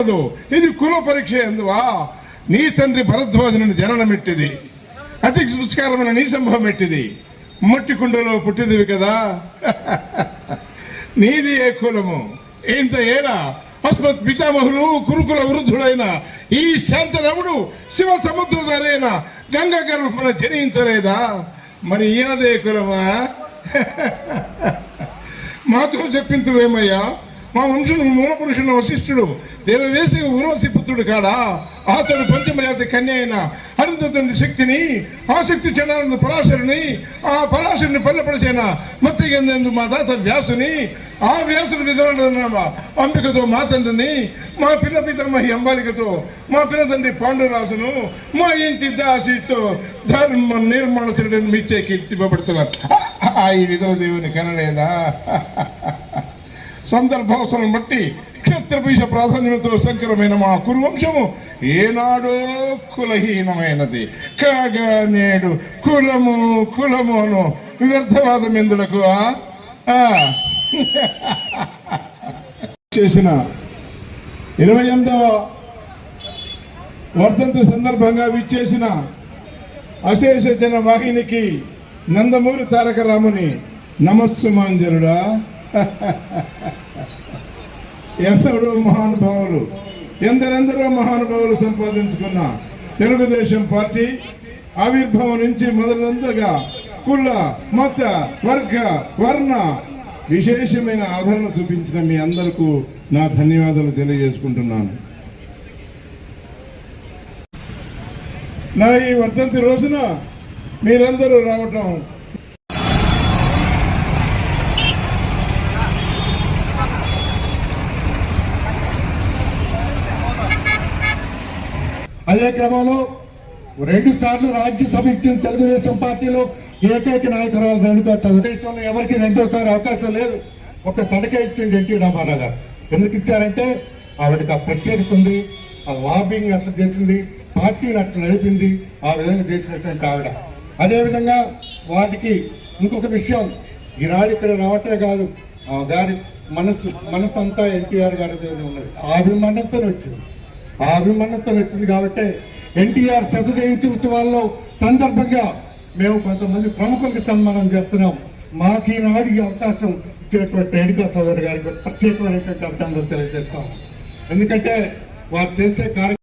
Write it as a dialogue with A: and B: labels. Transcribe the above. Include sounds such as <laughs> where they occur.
A: కాదు, ఇది కుల పరీక్ష ఎందువా? నీ తండ్రి భరద్వాజుని జననమెట్టిది అతి సంస్కారమైన నీ సంభవం ఎట్టిది మట్టి కుండలో పుట్టిదివి కదా. <laughs> నీది ఏ కులము? ఇంత ఏనా అస్మత్ పితామహులు కురుకుల వృద్ధుడైన ఈ శాంతరముడు శివ సముద్రధారైన గంగ గర్భమున జనించలేదా? మరి ఈయనదే కులమా? <laughs> మాతో చెప్పింతువేమయ్యా మా వంశం మూల పురుషుని వశిష్ఠుడు దేవవేసి ఊర్వశి పుత్రుడు కాడా? అతడు పంచమజాతి కన్య అయిన హరితండ్రి శక్తిని ఆ శక్తి చెందానంద పరాశరుని ఆ పరాశరుని పల్లెపడిచిన మత్తిగందేందు మా తాత వ్యాసుని ఆ వ్యాసుడు విధాన అంబికతో మా తండ్రిని మా పిల్ల పితమహి అంబాలికతో మా పిల్ల తండ్రి పాండురాజును మా ఇంటి దాసితో ధర్మ నిర్మాణ తిరుడని మిచ్చే కీర్తిపబడుతున్నారు ఆ ఈ విధవ దేవుని కనలేదా? సందర్భావసరం బట్టి క్షేత్రపీష ప్రాధాన్యంతో సంకరమైన మా కురువంశము ఏనాడో కులహీనమైనది. కాగా నేడు కులము కులమును వ్యర్థవాదం ఎందులకు <laughs> చేసిన ఇరవై ఎనిమిదవ వర్ధంతి సందర్భంగా విచ్చేసిన అశేష జన వాహినికి నందమూరి తారక రాముని నమస్సుమాంజలుడా <laughs> ఎందరో మహానుభావులు ఎందరెందరో మహానుభావులు సంపాదించుకున్న తెలుగుదేశం పార్టీ ఆవిర్భావం నుంచి మొదలంతగా కుల మత వర్గ వర్ణ విశేషమైన ఆదరణ చూపించిన మీ అందరికీ నా ధన్యవాదాలు తెలియజేసుకుంటున్నాను. నా ఈ వర్ధంతి రోజున మీరందరూ రావటం
B: అదే క్రమంలో రెండు సార్లు రాజ్యసభ ఇచ్చిన తెలుగుదేశం పార్టీలో ఏకైక నాయకురాలు రేణుకా దేశంలో ఎవరికి రెండోసారి అవకాశం లేదు. ఒక తనకే ఇచ్చింది ఎన్టీ రామారావు గారు. ఎందుకు ఇచ్చారంటే ఆవిడకి ఆ ప్రత్యేకత ఉంది ఆ లాబింగ్ అట్లా చేసింది పార్టీని అట్లా నడిపింది ఆ విధంగా చేసినటువంటి ఆవిడ. అదేవిధంగా వాటికి ఇంకొక విషయం ఈనాడు ఇక్కడ రావటే కాదు ఆ గారి మనసు మనసు అంతా ఎన్టీఆర్ గారి ఉన్నది. ఆ అభిమానంతో వచ్చింది. ఆ అభిమానంతో వచ్చింది కాబట్టి ఎన్టీఆర్ శత ఉత్సవాల్లో సందర్భంగా మేము కొంతమంది ప్రముఖులకు సన్మానం చేస్తున్నాం. మాకు ఈనాడు ఈ అవకాశం ఇచ్చినటువంటి రేణుకా సోదరు గారికి ప్రత్యేకమైనటువంటి అభినందనలు తెలియజేస్తాం. ఎందుకంటే వారు చేసే కార్యక్రమం